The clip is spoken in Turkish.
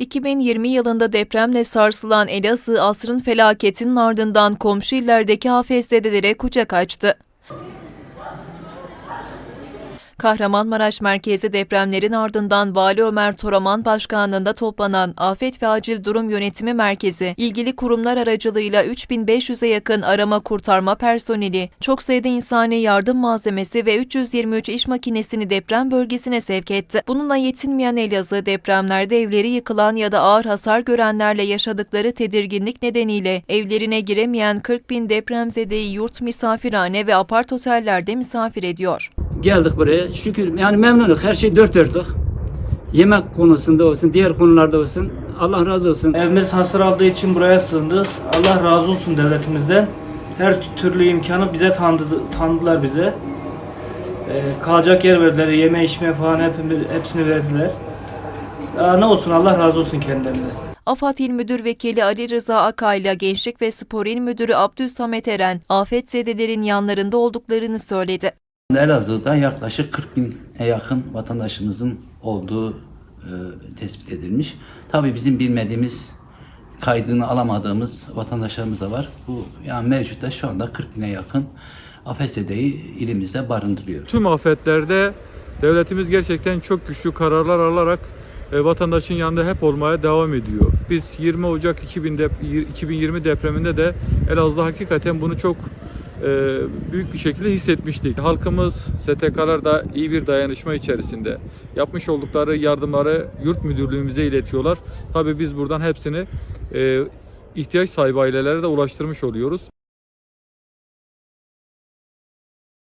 2020 yılında depremle sarsılan Elazığ asrın felaketinin ardından komşu illerdeki afetzedelere kucak açtı. Kahramanmaraş merkezi depremlerin ardından Vali Ömer Toraman başkanlığında toplanan Afet ve Acil Durum Yönetimi Merkezi, ilgili kurumlar aracılığıyla 3500'e yakın arama kurtarma personeli, çok sayıda insani yardım malzemesi ve 323 iş makinesini deprem bölgesine sevk etti. Bununla yetinmeyen Elazığ depremlerde evleri yıkılan ya da ağır hasar görenlerle yaşadıkları tedirginlik nedeniyle evlerine giremeyen 40 bin depremzedeyi yurt misafirhane ve apart otellerde misafir ediyor. Geldik buraya. Şükür yani memnunuk. Her şey dört dörtlük. Yemek konusunda olsun, diğer konularda olsun. Allah razı olsun. Evimiz hasar aldığı için buraya sığındık. Allah razı olsun devletimizden. Her türlü imkanı bize tanıdı, tanıdılar bize. Ee, kalacak yer verdiler, yeme içme falan hepimiz, hepsini verdiler. Ya ne olsun Allah razı olsun kendilerinden. AFAD İl Müdür Vekili Ali Rıza Akay'la Gençlik ve Spor İl Müdürü Abdülsamet Eren, afetzedelerin yanlarında olduklarını söyledi. Elazığ'da yaklaşık 40 bine yakın vatandaşımızın olduğu e, tespit edilmiş. Tabii bizim bilmediğimiz, kaydını alamadığımız vatandaşlarımız da var. Bu yani mevcutta şu anda 40 bine yakın AFSD'yi ilimizde barındırıyor. Tüm afetlerde devletimiz gerçekten çok güçlü kararlar alarak e, vatandaşın yanında hep olmaya devam ediyor. Biz 20 Ocak 2000 dep- 2020 depreminde de Elazığ'da hakikaten bunu çok büyük bir şekilde hissetmiştik. Halkımız, STK'lar da iyi bir dayanışma içerisinde. Yapmış oldukları yardımları yurt müdürlüğümüze iletiyorlar. Tabii biz buradan hepsini e, ihtiyaç sahibi ailelere de ulaştırmış oluyoruz.